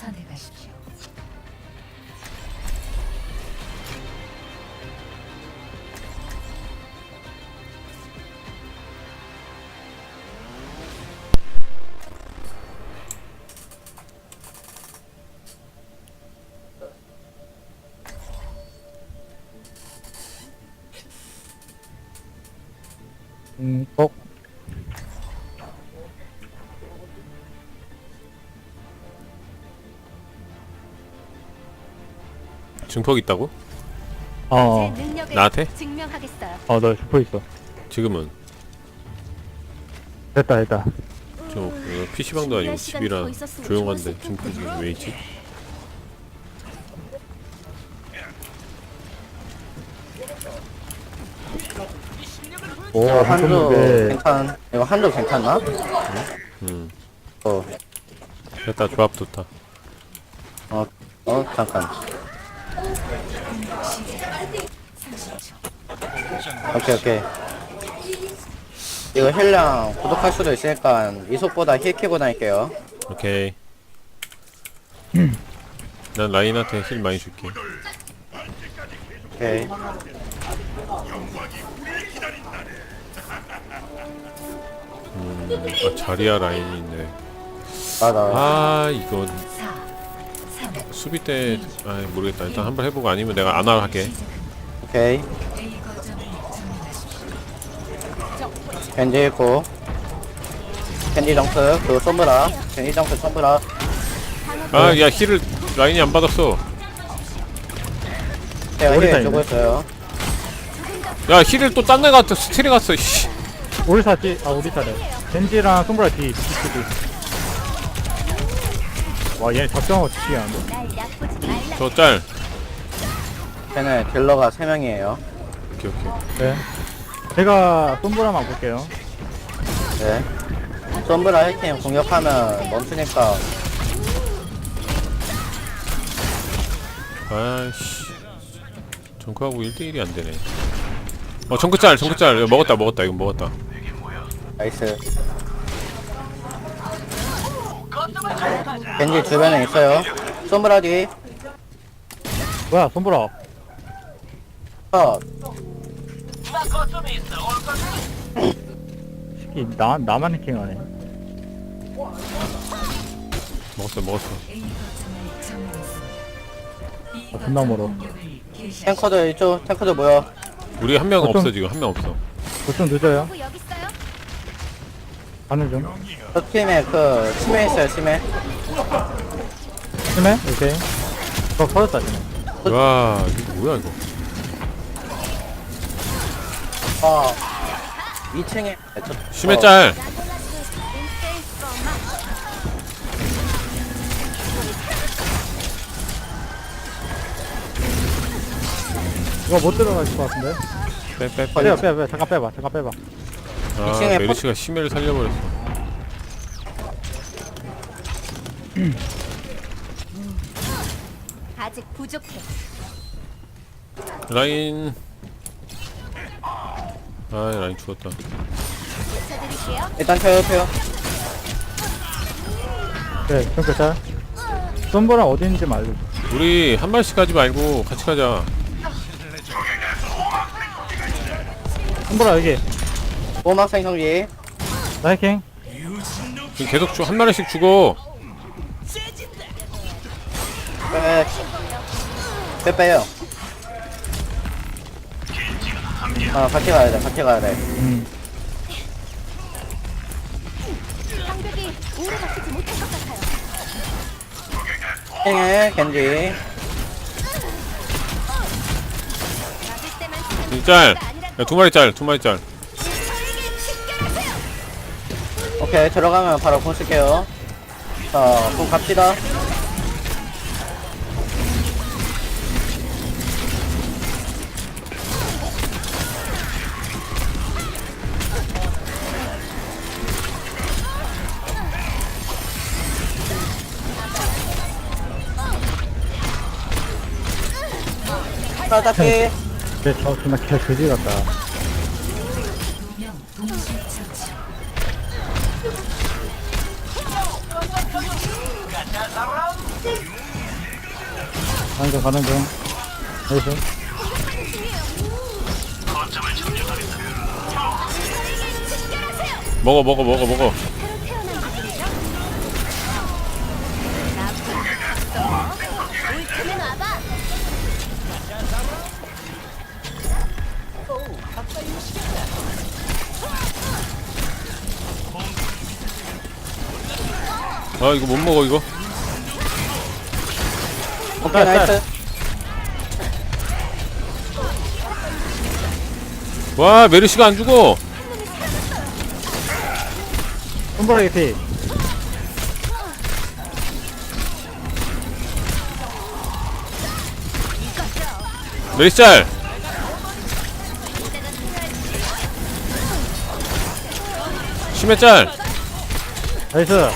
선택하십시 증폭 있다고? 어, 제 능력을 나한테? 증명하겠어요. 어, 너 슈퍼 있어. 지금은 됐다, 됐다. 저 어, PC방도 아니고 집이라 조용한데 증폭이 왜 있지? 오, 어, 한조 한쪽인데. 괜찮 이거 한조 괜찮나? 음 어, 됐다 조합 좋다 어, 어 잠깐. 오케이 오케이. 이거 힐량 부족할 수도 있으니까 이속보다 힐 키고 다닐게요. 오케이 난 라인한테 힐 많이 줄게 오케이. 아 자리야 라인이 있네 맞아. 아 이건 4, 3, 수비 때 아 모르겠다 일단 한번 해보고 아니면 내가 안아 할게 오케이. 겐지 있고. 겐지 정크 그 솜브라. 겐지 정크 솜브라. 아 야 힐을 라인이 안 받았어 제가 머리 힐 다니네. 주고 있어요. 야 힐을 또 딴 데 갔다 스틸에 갔어 씨 우리 사지, 아, 우리 사래. 겐지랑 손브라 뒤, 뒤치고. 와, 얘 작정하고. 날 나쁘지 말라. 저짤 쟤는 딜러가 3명이에요. 오케이 오케이 네. 제가 손브라만 볼게요. 네. 솜브라 힐팀 공격하면 멈추니까 아이씨 정크하고 1대1이 안 되네 어 정크 짤 정크 짤 이거 먹었다 먹었다 이거 먹었다 나이스. 겐지 주변에 있어요. 솜브라 뒤. 뭐야, 손브라. 컷. 새끼, 나, 나만 해킹하네. 먹었어 먹었어 아, 존나 멀어. 탱커들 이쪽 탱커들 모여. 우리 한명 어, 좀- 없어 지금 한 명 없어 보통 늦어요. 누구 여기 있어요? 가는 중. 저 팀에 그 치매 있어요 치매. 심해? 오케이. 저 터졌다, 지금. 와 이거 뭐야 이거 아 2층에 저, 심해 어, 짤 이거 못 들어가실 것 같은데? 빼빼빼 빼봐, 빼봐, 잠깐 빼봐, 잠깐 빼봐. 아 이층에 메리츠가 심해를 살려버렸어 아직 부족해. 라인 아 라인 죽었다. 일단 켜요 켜요. 네, 좀 끝자. 손브라 어디 있는지 말고. 우리 한 발씩 가지 말고 같이 가자 손브라 여기. 보호막생 형기. 나 해킹. 지금 계속 주, 한 마리씩 죽어 빼. 빼 빼요. 아 같이 가야 돼 같이 가야 돼. 음. 방벽이 오래 버티지 못할 것 같아요. 탱에 겐지. 맞을 때만 쓰는 이 짤! 거 아니라 야, 두 마리 짤, 두 마리 짤. 저에게 집결하세요. 오케이 들어가면 바로 공 쓸게요. 자 공 갑시다. 자, 딱히 네, 저 존나 개 그지 같다. 가는 중 가는 중. 나이스 먹어 먹어 먹어 먹어 아 이거 못 먹어 이거. 오케이 나이스. 와 메르시가 안 죽어. 손보라 개피. 메르시 짤 심해 짤. 나이스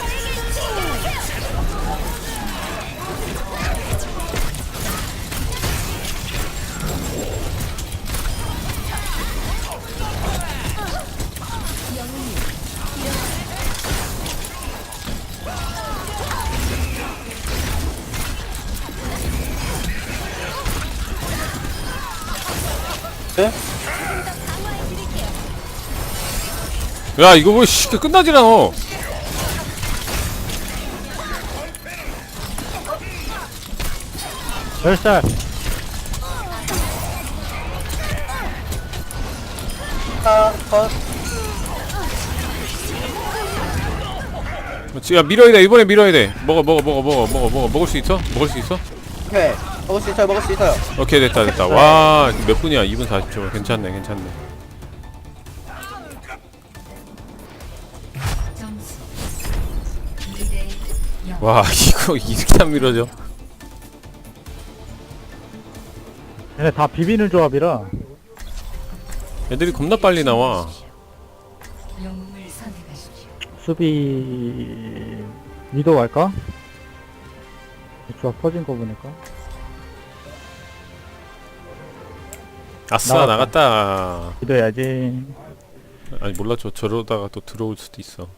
네? 야 이거 뭐 쉽게 끝나질 않아 열살 컷 야 밀어야 돼 이번에 밀어야 돼 먹어 먹어 먹어 먹어 먹어 먹어 먹을 수 있어? 먹을 수 있어? 오케이 먹을 수 있어요 먹을 수 있어요. 오케이 됐다 됐다. 와 몇 분이야? 2분 40초. 괜찮네 괜찮네. 점수 2대 0 와 이거 이렇게 안 밀어져? 얘네 다 비비는 조합이라. 애들이 겁나 빨리 나와. 영웅을 선택하십시오 수비 위도 갈까? 이 조합 퍼진 거 보니까 아싸 나갔다. 해야지 아니 몰라 저 저러다가 또 들어올 수도 있어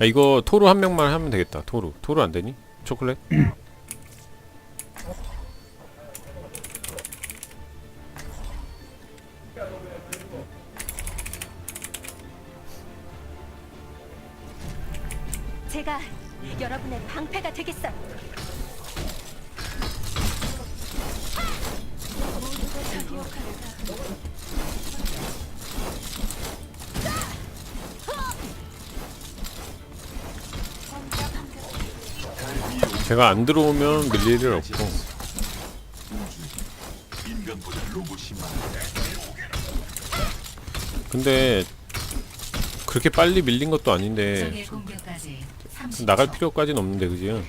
야 이거 토르 한 명만 하면 되겠다 토르 토르 안 되니? 초콜릿? 제가 안 들어오면 밀릴 일 없고 근데 그렇게 빨리 밀린 것도 아닌데 적의 공격까지 30초 나갈 필요까지는 없는데 그지?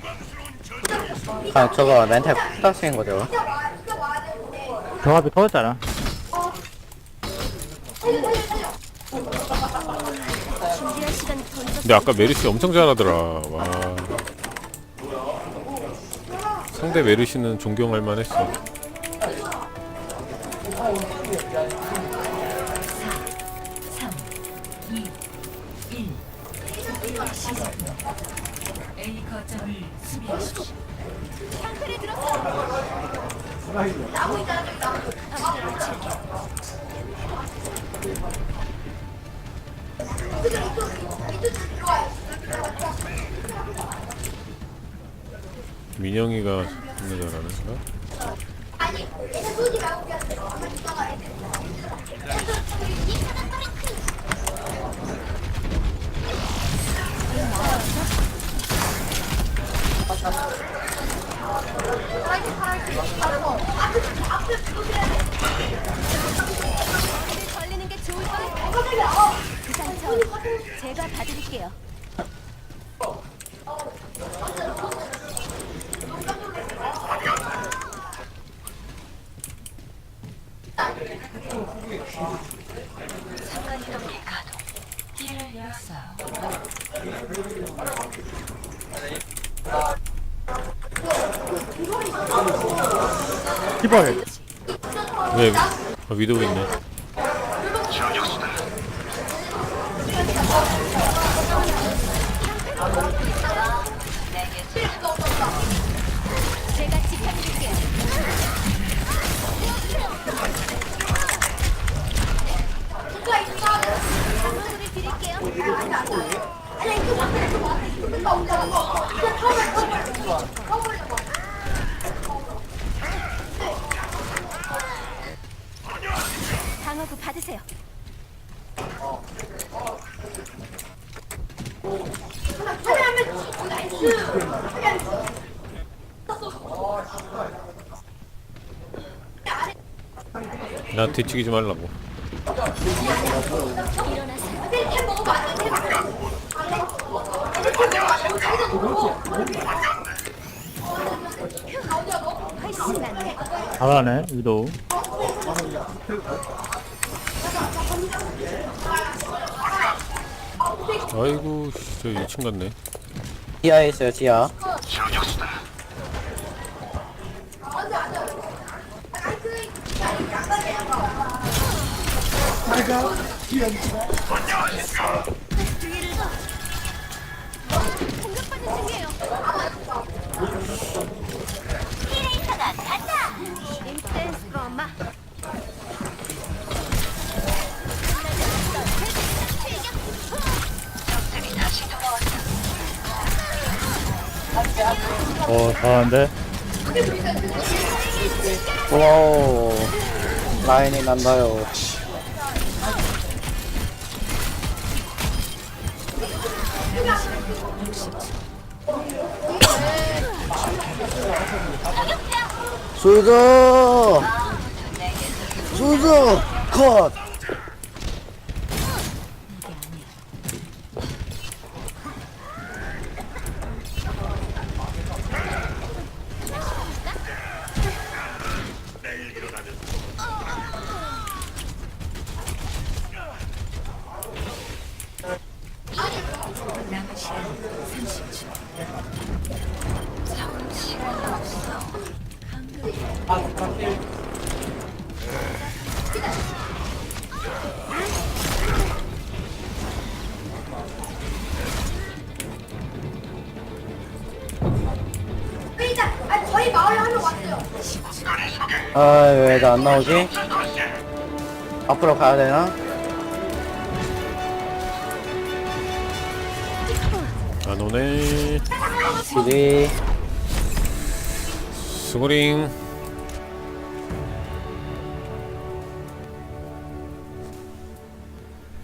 아 저거 멘탈 푸닥 쓰인 거죠 터졌잖아 준비할 시간 던져. 근데 아까 메르시 엄청 잘하더라 와 상대 메르시는 존경할 만했어 3 2 1 시작 A 거점을 들었어. 민영이가 존나 잘하는 거야? 걸리는 게 좋을 거예요. 그 상처 제가 봐드릴게요. 키벌 왜? 아, 위도우 있네 받으세요. 나 뒤치기지 말라고 훨씬 낫네. 잘하네 위도 아이고 씨, 저 2층 갔네 지하에 있어요 지하 공격받는 중이에요. 히레이터가 간다. 인센스 엄마. 어 잘하는데? 와우. 라인이 난다요. 수저 수저 컷 아, 왜 나 안 나오지? 앞으로 가야 되나? 아, 안 오네. 지리. 수고링.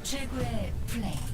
최고의 플레이.